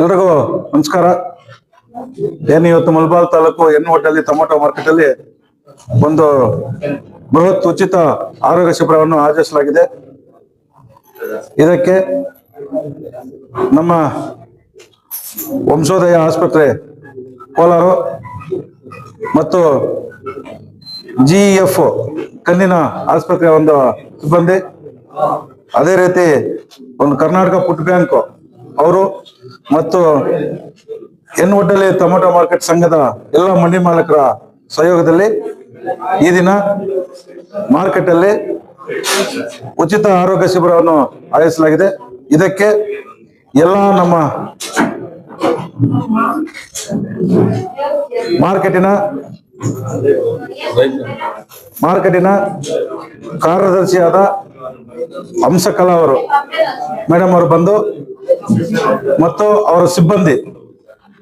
ಎಲ್ರಿಗೂ ನಮಸ್ಕಾರ. ಏನು ಇವತ್ತು Mulbagal taluk N hotel tomato market ಅಲ್ಲಿ ಒಂದು ಬೃಹತ್ ಉಚಿತ ಆರೋಗ್ಯ ಶಿಬಿರವನ್ನು ಆಯೋಜಿಸಲಾಗಿದೆ. ಇದಕ್ಕೆ ನಮ್ಮ ವಂಶೋದಯ ಆಸ್ಪತ್ರೆ ಕೋಲಾರ ಮತ್ತು ಜಿ ಎಫ್ ಕಣ್ಣಿನ ಆಸ್ಪತ್ರೆಯ ಒಂದು ಸಿಬ್ಬಂದಿ. ಅದೇ ರೀತಿ ಒಂದು ಕರ್ನಾಟಕ ಫುಡ್ ಬ್ಯಾಂಕ್ ಅವರು ಮತ್ತು ಎನ್ ಹೋಟೆಲ್ ಟೊಮೆಟೊ ಮಾರ್ಕೆಟ್ ಸಂಘದ ಎಲ್ಲ ಮಂಡಿ ಮಾಲಕರ ಸಹಯೋಗದಲ್ಲಿ ಈ ದಿನ ಮಾರ್ಕೆಟ್ ಅಲ್ಲಿ ಉಚಿತ ಆರೋಗ್ಯ ಶಿಬಿರವನ್ನು ಆಯೋಜಿಸಲಾಗಿದೆ. ಇದಕ್ಕೆ ಎಲ್ಲ ನಮ್ಮ ಮಾರ್ಕೆಟಿನ ಮಾರ್ಕೆಟಿನ ಕಾರ್ಯದರ್ಶಿಯಾದ ಹಂಸಕಲಾ ಅವರು. ಮೇಡಮ್ ಅವರು ಬಂದು ಮತ್ತು ಅವರ ಸಿಬ್ಬಂದಿ.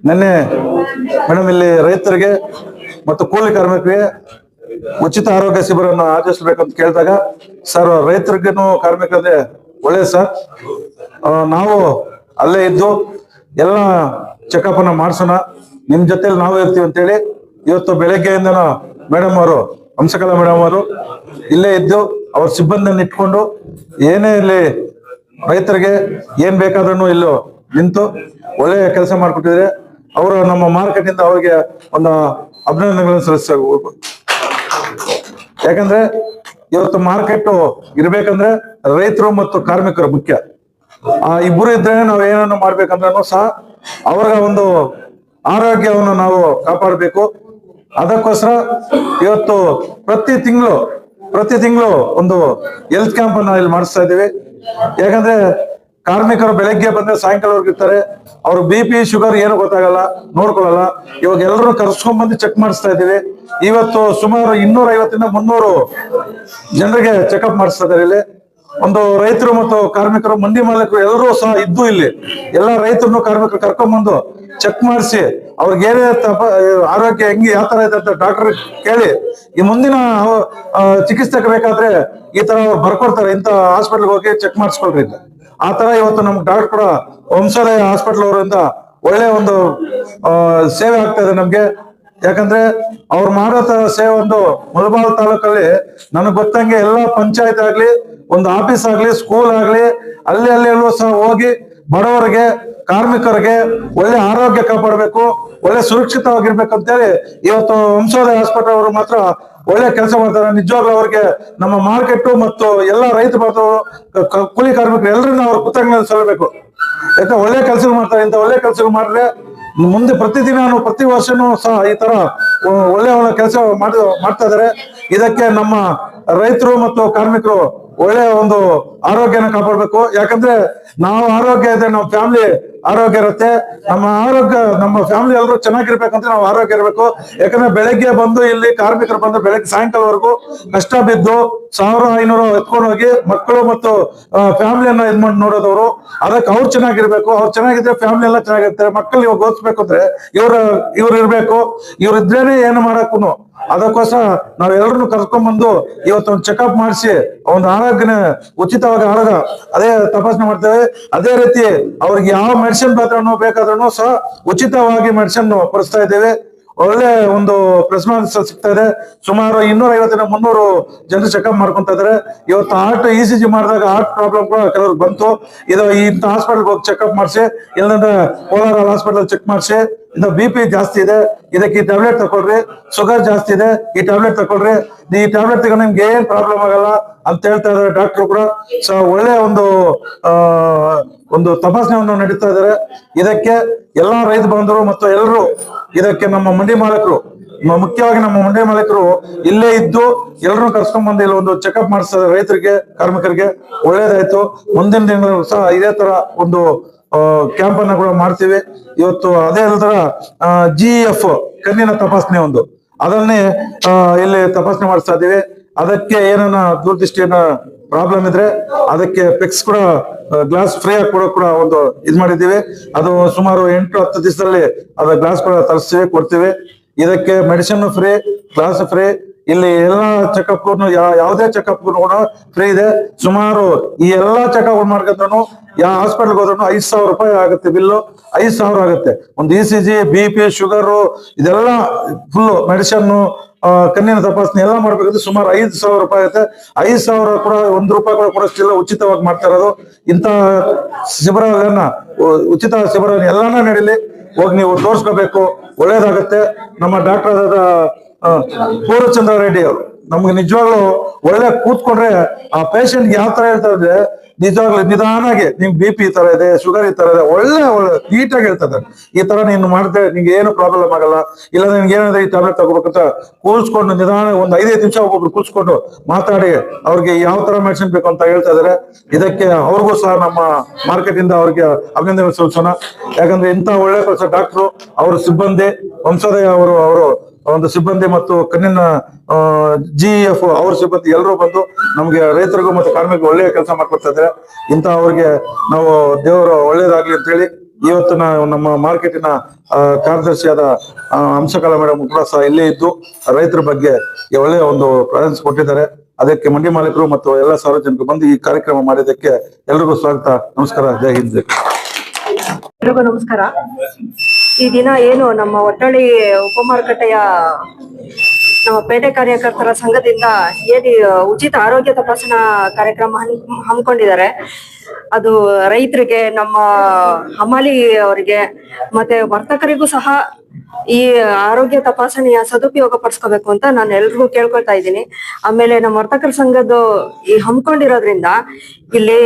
ನಿನ್ನೆ ಮೇಡಮ್ ಇಲ್ಲಿ ರೈತರಿಗೆ ಮತ್ತು ಕೂಲಿ ಕಾರ್ಮಿಕರಿಗೆ ಉಚಿತ ಆರೋಗ್ಯ ಶಿಬಿರವನ್ನು ಆಚರಿಸಬೇಕಂತ ಕೇಳಿದಾಗ, ಸರ್ ರೈತರಿಗೂ ಕಾರ್ಮಿಕರಿಗೆ ಒಳ್ಳೆ ಸರ್? ನಾವು ಅಲ್ಲೇ ಇದ್ದು ಎಲ್ಲ ಚೆಕಪ್ ಅನ್ನ ಮಾಡಿಸೋಣ. ನಿಮ್ ಜೊತೆಲಿ ನಾವು ಇರ್ತೀವಿ ಅಂತೇಳಿ ಇವತ್ತು ಬೆಳಗ್ಗೆಯಿಂದನೂ ಮೇಡಮ್ ಅವರು, ಹಂಸಕಲಾ ಮೇಡಮ್ ಅವರು ಇಲ್ಲೇ ಇದ್ದು ಅವ್ರ ಸಿಬ್ಬಂದಿಯನ್ನು ಇಟ್ಕೊಂಡು ಏನೇ ಇಲ್ಲಿ ರೈತರಿಗೆ ಏನ್ ಬೇಕಾದ್ರೂ ಇಲ್ಲೂ ನಿಂತು ಒಳ್ಳೆಯ ಕೆಲಸ ಮಾಡ್ಕೊಟ್ಟಿದ್ರೆ ಅವರು ನಮ್ಮ ಮಾರ್ಕೆಟ್ ಅವ್ರಿಗೆ ಒಂದು ಅಭಿನಂದನೆಗಳನ್ನು ಸಲ್ಲಿಸಬೇಕು. ಯಾಕಂದ್ರೆ ಇವತ್ತು ಮಾರ್ಕೆಟ್ ಇರ್ಬೇಕಂದ್ರೆ ರೈತರು ಮತ್ತು ಕಾರ್ಮಿಕರು ಮುಖ್ಯ. ಆ ಇಬ್ಬರು ಇದ್ರೆ ನಾವು ಏನನ್ನು ಮಾಡ್ಬೇಕಂದ್ರೂ ಸಹ ಅವರ ಒಂದು ಆರೋಗ್ಯವನ್ನು ನಾವು ಕಾಪಾಡಬೇಕು. ಅದಕ್ಕೋಸ್ಕರ ಇವತ್ತು ಪ್ರತಿ ತಿಂಗಳು ಪ್ರತಿ ತಿಂಗಳು ಒಂದು ಹೆಲ್ತ್ ಕ್ಯಾಂಪ್ ಅನ್ನ ಇಲ್ಲಿ ಮಾಡಿಸ್ತಾ ಇದ್ದೀವಿ. ಯಾಕಂದ್ರೆ ಕಾರ್ಮಿಕರು ಬೆಳಗ್ಗೆ ಬಂದ್ರೆ ಸಾಯಂಕಾಲವರೆಗೆ ಇರ್ತಾರೆ. ಅವ್ರ ಬಿ ಪಿ ಶುಗರ್ ಏನು ಗೊತ್ತಾಗಲ್ಲ, ನೋಡ್ಕೊಳ್ಳಲ್ಲ. ಇವಾಗ ಎಲ್ಲರೂ ಕರ್ಸ್ಕೊಂಡ್ ಬಂದು ಚೆಕ್ ಮಾಡಿಸ್ತಾ ಇದ್ದೀವಿ. ಇವತ್ತು ಸುಮಾರು ಇನ್ನೂರ ಐವತ್ತಿಂದ ಮುನ್ನೂರು ಜನರಿಗೆ ಚೆಕಪ್ ಮಾಡಿಸ್ತಾ ಇದ್ದಾರೆ ಇಲ್ಲಿ. ಒಂದು ರೈತರು ಮತ್ತು ಕಾರ್ಮಿಕರು ಮಂಡಿ ಮಾಲೀಕರು ಎಲ್ಲರೂ ಸಹ ಇದ್ದು ಇಲ್ಲಿ. ಎಲ್ಲ ರೈತರನ್ನು ಕಾರ್ಮಿಕರು ಕರ್ಕೊಂಡ್ಬಂದು ಚೆಕ್ ಮಾಡಿಸಿ, ಅವ್ರಿಗೆ ಏನೇ ತಪ, ಆರೋಗ್ಯ ಹೆಂಗೆ, ಯಾವ ತರ ಇದೆ ಅಂತ ಡಾಕ್ಟರ್ ಕೇಳಿ. ಈ ಮುಂದಿನ ಚಿಕಿತ್ಸೆ ಬೇಕಾದ್ರೆ ಈ ತರ ಬರ್ಕೊಡ್ತಾರೆ. ಇಂಥ ಹಾಸ್ಪಿಟಲ್ಗೆ ಹೋಗಿ ಚೆಕ್ ಮಾಡಿಸ್ಕೊಳ್ರಿ ಆ ತರ ಇವತ್ತು ನಮ್ಗೆ ಡಾಕ್ಟರ್ ಕೂಡ ವಂಶಾಲಯ ಹಾಸ್ಪಿಟಲ್ ಅವರಿಂದ ಒಳ್ಳೆ ಒಂದು ಸೇವೆ ಆಗ್ತಾ ಇದೆ ನಮ್ಗೆ. ಯಾಕಂದ್ರೆ ಅವ್ರು ಮಾಡೋ ಸೇವೆ ಒಂದು ಮುಳಬಾಲ್ ತಾಲೂಕಲ್ಲಿ, ನನಗೆ ಗೊತ್ತಂಗೆ ಎಲ್ಲಾ ಪಂಚಾಯತ್ ಆಗ್ಲಿ ಒಂದು ಆಫೀಸ್ ಆಗ್ಲಿ ಸ್ಕೂಲ್ ಆಗ್ಲಿ, ಅಲ್ಲಿ ಅಲ್ಲಿ ಎಲ್ಲೂ ಸಹ ಹೋಗಿ ಬಡವರಿಗೆ, ಕಾರ್ಮಿಕರಿಗೆ ಒಳ್ಳೆ ಆರೋಗ್ಯ ಕಾಪಾಡಬೇಕು, ಒಳ್ಳೆ ಸುರಕ್ಷಿತವಾಗಿರ್ಬೇಕು ಅಂತೇಳಿ ಇವತ್ತು ವಂಶೋದಯ ಹಾಸ್ಪಿಟಲ್ ಅವರು ಮಾತ್ರ ಒಳ್ಳೆ ಕೆಲಸ ಮಾಡ್ತಾರೆ. ನಿಜವಾಗ್ಲೂ ಅವ್ರಿಗೆ ನಮ್ಮ ಮಾರ್ಕೆಟ್ ಮತ್ತು ಎಲ್ಲ ರೈತ ಬಾಂಧವರು ಕೂಲಿ ಕಾರ್ಮಿಕರು ಎಲ್ಲರನ್ನ ಅವ್ರ ಕೃತಜ್ಞತೆ ಸಲ್ಲಬೇಕು ಯಾಕಂದ್ರೆ ಒಳ್ಳೆ ಕೆಲಸ ಮಾಡ್ತಾರೆ, ಇಂಥ ಒಳ್ಳೆ ಕೆಲಸ ಮಾಡಿದ್ರೆ ಮುಂದೆ ಪ್ರತಿದಿನ ಪ್ರತಿ ವರ್ಷನೂ ಸಹ ಈ ತರ ಒಳ್ಳೆ ಒಳ್ಳೆ ಕೆಲಸ ಮಾಡಿ ಮಾಡ್ತಾ ಇದ್ದಾರೆ. ಇದಕ್ಕೆ ನಮ್ಮ ರೈತರು ಮತ್ತು ಕಾರ್ಮಿಕರು ಒಳ್ಳೆ ಒಂದು ಆರೋಗ್ಯನ ಕಾಪಾಡ್ಬೇಕು. ಯಾಕಂದ್ರೆ ನಾವು ಆರೋಗ್ಯ ಇದ್ರೆ ನಮ್ಮ ಫ್ಯಾಮಿಲಿ ಆರೋಗ್ಯ ಇರುತ್ತೆ. ನಮ್ಮ ಆರೋಗ್ಯ, ನಮ್ಮ ಫ್ಯಾಮಿಲಿ ಎಲ್ಲರೂ ಚೆನ್ನಾಗಿರ್ಬೇಕಂತ ನಾವು ಆರೋಗ್ಯ ಇರಬೇಕು. ಯಾಕಂದ್ರೆ ಬೆಳಗ್ಗೆ ಬಂದು ಇಲ್ಲಿ ಕಾರ್ಮಿಕರು ಬಂದು ಬೆಳಗ್ಗೆ ಸಾಯಂಕಾಲವರೆಗೂ ಕಷ್ಟ ಬಿದ್ದು ಸಾವಿರ ಐನೂರು ಎತ್ಕೊಂಡು ಹೋಗಿ ಮಕ್ಕಳು ಮತ್ತು ಫ್ಯಾಮಿಲಿಯನ್ನ ಇದ್ ಮಾಡಿ ನೋಡೋದವರು. ಅದಕ್ಕೆ ಅವ್ರು ಚೆನ್ನಾಗಿರ್ಬೇಕು. ಅವ್ರು ಚೆನ್ನಾಗಿದ್ರೆ ಫ್ಯಾಮಿಲಿ ಎಲ್ಲ ಚೆನ್ನಾಗಿರ್ತಾರೆ. ಮಕ್ಕಳು ಇವಾಗ ಓದಿಸ್ಬೇಕು ಅಂದ್ರೆ ಇವ್ರ, ಇವ್ರು ಇರ್ಬೇಕು. ಇವ್ರು ಇದ್ರೇನೆ ಏನು ಮಾಡಕ್ಕೂ ಅದಕ್ಕೋಸ್ಕರ ನಾವ್ ಎಲ್ಲರನ್ನು ಕರ್ಕೊಂಡ್ಬಂದು ಇವತ್ತು ಒಂದು ಚೆಕಪ್ ಮಾಡಿಸಿ ಒಂದು ಆರೋಗ್ಯನ ಉಚಿತವಾಗಿ ಆರೋಗ್ಯ ಅದೇ ತಪಾಸಣೆ ಮಾಡ್ತೇವೆ. ಅದೇ ರೀತಿ ಅವ್ರಿಗೆ ಯಾವ ಮೆಡಿಸಿನ್ ಬೇಕಾದ್ರೂ ಬೇಕಾದ್ರೂ ಸಹ ಉಚಿತವಾಗಿ ಮೆಡಿಸಿನ್ ಕೊಡಿಸ್ತಾ ಇದ್ದೇವೆ. ಒಳ್ಳೆ ಒಂದು ಪ್ರೆಸ್ಮಾನ್ಸ್ ಸಿಗ್ತಾ ಇದೆ. ಸುಮಾರು ಇನ್ನೂರ ಐವತ್ತಿನ ಮುನ್ನೂರು ಜನರು ಚೆಕಪ್ ಮಾಡ್ಕೊಂತ ಇದಾರೆ ಇವತ್ತು ಹಾರ್ಟ್ ಇ ಸಿ ಜಿ ಮಾಡಿದಾಗ ಹಾರ್ಟ್ ಪ್ರಾಬ್ಲಮ್ ಕೂಡ ಕೆಲವ್ರಿಗೆ ಬಂತು. ಇದು ಇಂಥ ಹಾಸ್ಪಿಟಲ್ಗೆ ಹೋಗಿ ಚೆಕಪ್ ಮಾಡಿಸಿ, ಇಲ್ಲಂದ್ರೆ ಕೋಲಾರ ಹಾಸ್ಪಿಟಲ್ ಚೆಕ್ ಮಾಡಿಸಿ. ಇದು ಬಿ ಪಿ ಜಾಸ್ತಿ ಇದೆ, ಇದಕ್ಕೆ ಈ ಟ್ಯಾಬ್ಲೆಟ್ ತಗೊಳ್ರಿ ಶುಗರ್ ಜಾಸ್ತಿ ಇದೆ, ಈ ಟ್ಯಾಬ್ಲೆಟ್ ತಗೊಳ್ರಿ ಈ ಟ್ಯಾಬ್ಲೆಟ್ ತಗೊಂಡು ನಿಮ್ಗೆ ಏನ್ ಪ್ರಾಬ್ಲಮ್ ಆಗಲ್ಲ ಅಂತ ಹೇಳ್ತಾ ಇದಾರೆ ಡಾಕ್ಟರ್ ಕೂಡ. ಸೊ ಒಳ್ಳೆ ಒಂದು ಒಂದು ತಪಾಸಣೆಯನ್ನು ನಡೀತಾ ಇದ್ದಾರೆ. ಇದಕ್ಕೆ ಎಲ್ಲಾ ರೈತ ಬಾಂಧವರು ಮತ್ತು ಎಲ್ಲರೂ ಇದಕ್ಕೆ ನಮ್ಮ ಮಂಡಿ ಮಾಲಕರು ಮುಖ್ಯವಾಗಿ ನಮ್ಮ ಮಂಡಿ ಮಾಲೀಕರು ಇಲ್ಲೇ ಇದ್ದು ಎಲ್ಲರೂ ಕರ್ಸ್ಕೊಂಡ್ ಬಂದು ಇಲ್ಲಿ ಒಂದು ಚೆಕಪ್ ಮಾಡಿಸ್ತಾರೆ ರೈತರಿಗೆ, ಕಾರ್ಮಿಕರಿಗೆ. ಒಳ್ಳೇದಾಯ್ತು. ಮುಂದಿನ ದಿನಗಳು ಸಹ ಇದೇ ತರ ಒಂದು ಕ್ಯಾಂಪ್ ಅನ್ನ ಕೂಡ ಮಾಡ್ತೀವಿ. ಇವತ್ತು ಅದೇ ನಂತರ ಜಿ ಎಫ್ ಕಣ್ಣಿನ ತಪಾಸಣೆ ಒಂದು. ಅದನ್ನೇ ಇಲ್ಲಿ ತಪಾಸಣೆ ಮಾಡಿಸ್ತಾ ಇದೀವಿ ಅದಕ್ಕೆ ಏನನ್ನ ದೂರದೃಷ್ಟಿಯನ್ನ ಪ್ರಾಬ್ಲಮ್ ಇದ್ರೆ ಅದಕ್ಕೆ ಪೆಕ್ಸ್ ಕೂಡ ಗ್ಲಾಸ್ ಫ್ರೀ ಆಗಿ ಕೂಡ ಕೂಡ ಒಂದು ಇದ್ ಮಾಡಿದ್ದೀವಿ. ಅದು ಸುಮಾರು ಎಂಟು ಹತ್ತು ದಿವಸದಲ್ಲಿ ಅದ ಗ್ಲಾಸ್ ಕೂಡ ತರಿಸ್ತೀವಿ, ಕೊಡ್ತೀವಿ. ಇದಕ್ಕೆ ಮೆಡಿಸಿನ್ ಫ್ರೀ ಗ್ಲಾಸ್ ಫ್ರೀ ಇಲ್ಲಿ ಎಲ್ಲಾ ಚೆಕಪ್ ಯಾವುದೇ ಚೆಕಪ್ ಕೂಡ ಫ್ರೀ ಇದೆ. ಸುಮಾರು ಈ ಎಲ್ಲಾ ಚೆಕಪ್ ಮಾಡ್ಕೊಂಡ್ರು ಯಾವ ಹಾಸ್ಪಿಟಲ್ಗೆ ಹೋದ್ರು ಐದ್ ಸಾವಿರ ರೂಪಾಯಿ ಆಗುತ್ತೆ ಬಿಲ್ಲು ಐದ್ ಸಾವಿರ ಆಗುತ್ತೆ. ಒಂದು E C G B P sugar ಇದೆಲ್ಲ ಫುಲ್ ಮೆಡಿಸನ್ ಕಣ್ಣಿನ ತಪಾಸಣೆ ಎಲ್ಲ ಮಾಡ್ಬೇಕಾದ್ರೆ ಸುಮಾರು ಐದು ಸಾವಿರ ರೂಪಾಯಿ ಆಗುತ್ತೆ. ಐದು ಸಾವಿರ ಕೂಡ, ಒಂದು ರೂಪಾಯಿ ಕೂಡ ಕೊಡೋಷ್ಟಿಲ್ಲ ಉಚಿತವಾಗಿ ಮಾಡ್ತಾ ಇರೋದು. ಇಂಥ ಶಿಬಿರಗಳನ್ನ ಉಚಿತ ಶಿಬಿರ ಎಲ್ಲಾನ ನಡೀಲಿ. ಹೋಗಿ ನೀವು ತೋರಿಸ್ಕೋಬೇಕು. ಒಳ್ಳೇದಾಗುತ್ತೆ. ನಮ್ಮ ಡಾಕ್ಟರ್ ಪೂರ್ಣಚಂದ್ರ ರೆಡ್ಡಿ ಅವರು. ನಮ್ಗೆ ನಿಜವಾಗ್ಲು ಒಳ್ಳೆ ಕೂತ್ಕೊಂಡ್ರೆ ಆ ಪೇಷಂಟ್ ಯಾವ ತರ ಹೇಳ್ತಾ ಇದ್ರೆ, ನಿಜವಾಗ್ಲೂ ನಿಧಾನಾಗಿ ನಿಮ್ ಬಿ ಪಿ ತರ ಇದೆ ಶುಗರ್ ಈ ತರ ಇದೆ, ಒಳ್ಳೆ ಒಳ್ಳೆ ನೀಟಾಗಿ ಹೇಳ್ತಾರೆ ಈ ತರ ನೀನು ಮಾಡಿದ್ರೆ ನಿಮ್ಗೆ ಏನು ಪ್ರಾಬ್ಲಮ್ ಆಗಲ್ಲ. ಇಲ್ಲ ನಿನ್ಗೆ ಏನಾದ್ರೆ ಈ ಟ್ಯಾಬ್ಲೆಟ್ ತಗೋಬೇಕಂತ ಕೂರ್ಸ್ಕೊಂಡು ನಿಧಾನ ಒಂದ್ ಐದೈದು ನಿಮಿಷ ಒಬ್ಬೊಬ್ರು ಕೂರಿಸ್ಕೊಂಡು ಮಾತಾಡಿ, ಅವ್ರಿಗೆ ಯಾವ ತರ ಮೆಡಿಸಿನ್ ಬೇಕು ಅಂತ ಹೇಳ್ತಾ ಇದಾರೆ ಇದಕ್ಕೆ ಅವ್ರಿಗೂ ಸಹ ನಮ್ಮ ಮಾರ್ಕೆಟ್ ಇಂದ ಅವ್ರಿಗೆ ಅಭಿನಂದನೆ ಸಲ್ಲಿಸೋಣ. ಯಾಕಂದ್ರೆ ಇಂಥ ಒಳ್ಳೆ ಕೆಲಸ ಡಾಕ್ಟ್ರು, ಅವ್ರ ಸಿಬ್ಬಂದಿ, ವಂಶೋದಯ ಅವರು ಅವರು ಒಂದು ಸಿಬ್ಬಂದಿ ಮತ್ತು ಕಣ್ಣಿನ ಜಿ ಎಫ್ ಅವ್ರ ಸಿಬ್ಬಂದಿ ಎಲ್ಲರೂ ಬಂದು ನಮ್ಗೆ ರೈತರಿಗೂ ಮತ್ತು ಕಾರ್ಮಿಕರು ಒಳ್ಳೆಯ ಕೆಲಸ ಮಾಡ್ಕೊಡ್ತಾ ಇದ್ದಾರೆ. ಇಂಥ ಅವ್ರಿಗೆ ನಾವು ದೇವರು ಒಳ್ಳೇದಾಗ್ಲಿ ಅಂತ ಹೇಳಿ ಇವತ್ತು ನಮ್ಮ ಮಾರ್ಕೆಟಿನ ಕಾರ್ಯದರ್ಶಿಯಾದ ಅಂಶಕಾಲ ಮೇಡಮ್ ಕೂಡ ಸಹ ಇಲ್ಲೇ ಇದ್ದು ರೈತರ ಬಗ್ಗೆ ಒಳ್ಳೆಯ ಒಂದು ಪ್ರಾಧಾನ್ಯ ಕೊಟ್ಟಿದ್ದಾರೆ. ಅದಕ್ಕೆ ಮಂಡಿ ಮಾಲೀಕರು ಮತ್ತು ಎಲ್ಲ ಸಾರ್ವಜನಿಕರು ಬಂದು ಈ ಕಾರ್ಯಕ್ರಮ ಮಾಡಿದ್ದಕ್ಕೆ ಎಲ್ರಿಗೂ ಸ್ವಾಗತ. ನಮಸ್ಕಾರ. ಜೈ ಹಿಂದ್. ಎಲ್ರಿಗೂ ನಮಸ್ಕಾರ. ಈ ದಿನ ಏನು ನಮ್ಮ ಒಟ್ಟಳ್ಳಿ ಉಪಮಾರುಕಟ್ಟೆಯ ನಮ್ಮ ಪೇಟೆ ಕಾರ್ಯಕರ್ತರ ಸಂಘದಿಂದ ಏನು ಉಚಿತ ಆರೋಗ್ಯ ತಪಾಸಣಾ ಕಾರ್ಯಕ್ರಮ ಹಮ್ಮಿಕೊಂಡಿದ್ದಾರೆ. ಅದು ರೈತರಿಗೆ, ನಮ್ಮ ಹಮಾಲಿ ಅವರಿಗೆ, ಮತ್ತೆ ವರ್ತಕರಿಗೂ ಸಹ ಈ ಆರೋಗ್ಯ ತಪಾಸಣೆಯ ಸದುಪಯೋಗ ಪಡಿಸ್ಕೋಬೇಕು ಅಂತ ನಾನು ಎಲ್ರಿಗೂ ಕೇಳ್ಕೊಳ್ತಾ ಇದ್ದೀನಿ. ಆಮೇಲೆ ನಮ್ಮ ವರ್ತಕರ ಸಂಘದ್ದು ಈ ಹಮ್ಮಿಕೊಂಡಿರೋದ್ರಿಂದ ಇಲ್ಲಿ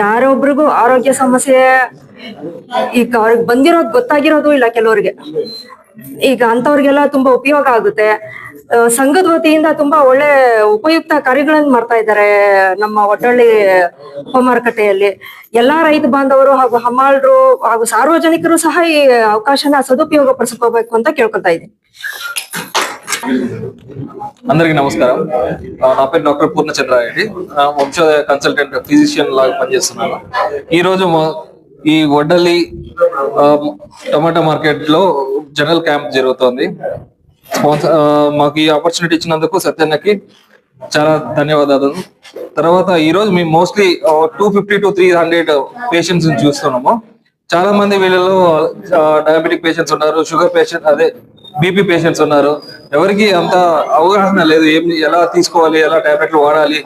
ಯಾರೊಬ್ರಿಗೂ ಆರೋಗ್ಯ ಸಮಸ್ಯೆ ಈಗ ಅವ್ರಿಗೆ ಬಂದಿರೋದು ಗೊತ್ತಾಗಿರೋದು ಇಲ್ಲ ಕೆಲವರಿಗೆ. ಈಗ ಅಂತವ್ರಿಗೆಲ್ಲ ತುಂಬಾ ಉಪಯೋಗ ಆಗುತ್ತೆ. ಸಂಘದ ವತಿಯಿಂದ ತುಂಬಾ ಒಳ್ಳೆ ಉಪಯುಕ್ತ ಕಾರ್ಯಗಳನ್ನ ಮಾಡ್ತಾ ಇದ್ದಾರೆ ನಮ್ಮ ಒಟ್ಟಳ್ಳಿ ಉಪಮಾರುಕಟ್ಟೆಯಲ್ಲಿ. ಎಲ್ಲಾ ರೈತ ಬಾಂಧವರು ಹಾಗೂ ಹಮ್ಮಾಳರು ಹಾಗೂ ಸಾರ್ವಜನಿಕರು ಸಹ ಈ ಅವಕಾಶನ ಸದುಪಯೋಗ ಪಡಿಸ್ಕೋಬೇಕು ಅಂತ ಕೇಳ್ಕೊತಾ ಇದ್ದೀನಿ. అందరికి నమస్కారం. నా పేరు doctor Purnachandra Reddy. Vamshodaya consultant physician లాగా పనిచేస్తున్నాను. ఈ రోజు ఈ వడ్డల్లి టమాటా మార్కెట్లో జనరల్ క్యాంప్ జరుగుతోంది. మాకు ఈ ఆపర్చునిటీ ఇచ్చినందుకు సత్యన్నకి చాలా ధన్యవాదాలు. తర్వాత ఈ రోజు మేము mostly two fifty to three hundred patients చూస్తున్నాము. చాలా మంది వీళ్ళలో డయాబెటిక్ పేషెంట్స్ ఉన్నారు షుగర్ పేషెంట్ అదే బీపీ పేషెంట్స్ ఉన్నారు. ఎవరికి అంత అవగాహన లేదు. ఏం ఎలా తీసుకోవాలి ఎలా టాబ్లెట్లు వాడాలి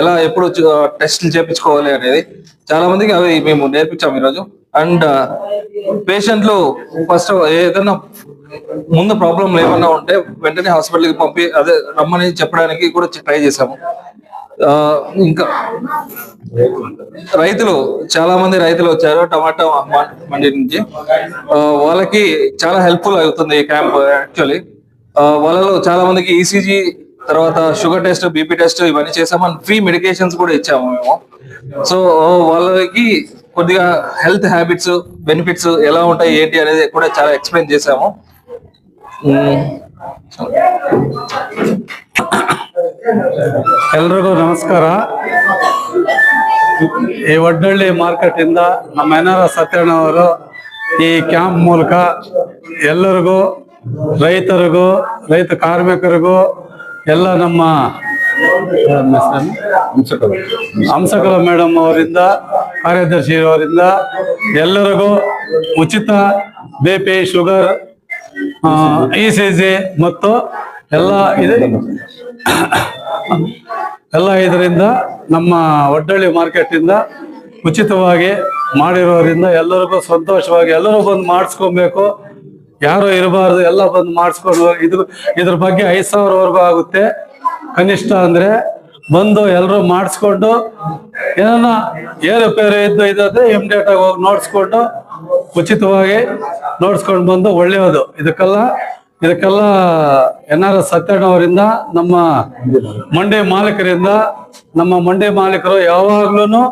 ఎలా ఎప్పుడు టెస్ట్లు చేపించుకోవాలి అనేది చాలా మందికి అవి మేము నేర్పించాము ఈరోజు. అండ్ పేషెంట్లు ఫస్ట్ ఏదైనా ముందు ప్రాబ్లం ఏమన్నా ఉంటే వెంటనే హాస్పిటల్కి పంపి అదే రమ్మని చెప్పడానికి కూడా ట్రై చేసాము ఇంకా రైతులు చాలా మంది రైతులు వచ్చారు టమాటా మండి నుంచి. వాళ్ళకి చాలా హెల్ప్ఫుల్ అవుతుంది ఈ క్యాంప్ యాక్చువల్లీ. వాళ్ళలో చాలా మందికి ఈసీజీ తర్వాత షుగర్ టెస్ట్ బీపీ టెస్ట్ ఇవన్నీ చేసాము. అండ్ ఫ్రీ మెడికేషన్స్ కూడా ఇచ్చాము మేము. సో వాళ్ళకి కొద్దిగా హెల్త్ హ్యాబిట్స్ బెనిఫిట్స్ ఎలా ఉంటాయి ఏంటి అనేది కూడా చాలా ఎక్స్ప్లెయిన్ చేసాము. ಎಲ್ರಿಗೂ ನಮಸ್ಕಾರ. ಈ ಒಡ್ನಳ್ಳಿ ಮಾರ್ಕೆಟ್ ಇಂದ ನಮ್ಮ ಎನ್ ಆರ್ ಸತ್ಯಣ್ಣವರು ಈ ಕ್ಯಾಂಪ್ ಮೂಲಕ ಎಲ್ಲರಿಗೂ, ರೈತರಿಗೂ, ರೈತ ಕಾರ್ಮಿಕರಿಗೂ, ಎಲ್ಲ ನಮ್ಮ ಹಂಸಕಲ ಮೇಡಮ್ ಅವರಿಂದ, ಕಾರ್ಯದರ್ಶಿ ಅವರಿಂದ ಎಲ್ಲರಿಗೂ ಉಚಿತ B P sugar E C ಮತ್ತು ಎಲ್ಲ ಇದೆ. ಎಲ್ಲ ಇದರಿಂದ ನಮ್ಮ ಒಡ್ಡಳ್ಳಿ ಮಾರ್ಕೆಟಿಂದ ಉಚಿತವಾಗಿ ಮಾಡಿರೋದ್ರಿಂದ ಎಲ್ಲರಿಗೂ ಸಂತೋಷವಾಗಿ ಎಲ್ಲರೂ ಬಂದು ಮಾಡಿಸ್ಕೊಬೇಕು. ಯಾರು ಇರಬಾರ್ದು, ಎಲ್ಲ ಬಂದು ಮಾಡಿಸ್ಕೊಂಡು ಇದು ಇದ್ರ ಬಗ್ಗೆ ಐದು ಸಾವಿರವರೆಗೂ ಆಗುತ್ತೆ. ಕನಿಷ್ಠ ಅಂದರೆ ಬಂದು ಎಲ್ಲರೂ ಮಾಡಿಸ್ಕೊಂಡು ಏನನ್ನ ಏರುಪೇರು ಇದ್ದು ಇದಾದ್ರೆ ಇಮ್ಡಿಯೇಟ್ ಆಗಿ ಹೋಗಿ ನೋಡ್ಸ್ಕೊಂಡು ಉಚಿತವಾಗಿ ನೋಡ್ಸ್ಕೊಂಡು ಬಂದು ಒಳ್ಳೆಯದು. ಇದಕ್ಕೆಲ್ಲ ಇದಕ್ಕೆಲ್ಲ ಎನ್ ಆರ್ ಎಸ್ ಅವರಿಂದ ನಮ್ಮ ಮಂಡಿ ಮಾಲೀಕರಿಂದ ನಮ್ಮ ಮಂಡಿ ಮಾಲೀಕರು ಯಾವಾಗ್ಲೂ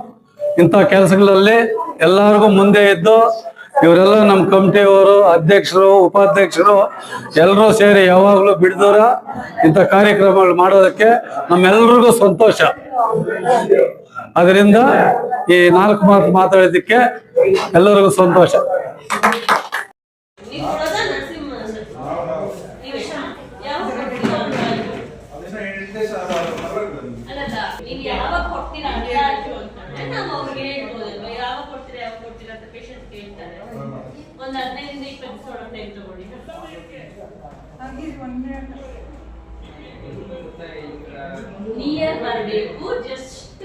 ಇಂಥ ಕೆಲಸಗಳಲ್ಲಿ ಎಲ್ಲರಿಗೂ ಮುಂದೆ ಇದ್ದು ಇವರೆಲ್ಲ ನಮ್ಮ ಕಮಿಟಿಯವರು, ಅಧ್ಯಕ್ಷರು, ಉಪಾಧ್ಯಕ್ಷರು ಎಲ್ಲರೂ ಸೇರಿ ಯಾವಾಗಲೂ ಬಿಡಿದವರ ಇಂಥ ಕಾರ್ಯಕ್ರಮಗಳು ಮಾಡೋದಕ್ಕೆ ನಮ್ಮೆಲ್ಲರಿಗೂ ಸಂತೋಷ. ಅದರಿಂದ ಈ ನಾಲ್ಕು ಮಾತು ಮಾತಾಡಿದ್ದಕ್ಕೆ ಎಲ್ಲರಿಗೂ ಸಂತೋಷ. ನಿಯರ್ ಬರಬೇಕು ಜಸ್ಟ್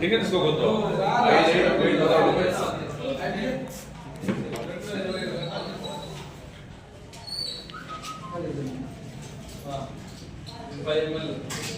ಟಿಕೆಟ್ಸ್ ಹೋಗೋದು ಫೈವ್ ಎಮ್ ಎಲ್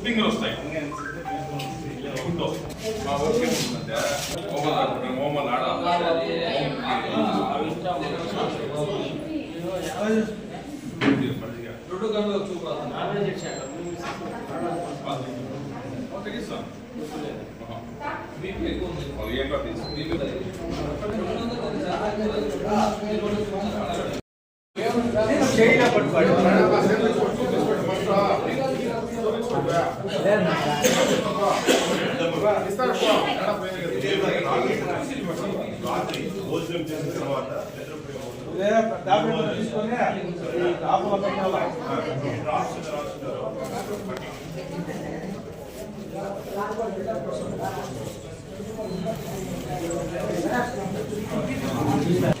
దొరుకుతావా అది తీసుకోకూడదు ఓకే ఫింగర్ వస్తాయి గుడ్ ఓకే ఉందంటే భోజనం చేసిన తర్వాత తీసుకొని ఆపుల పెట్టాల రాష్ట్ర రాష్ట్ర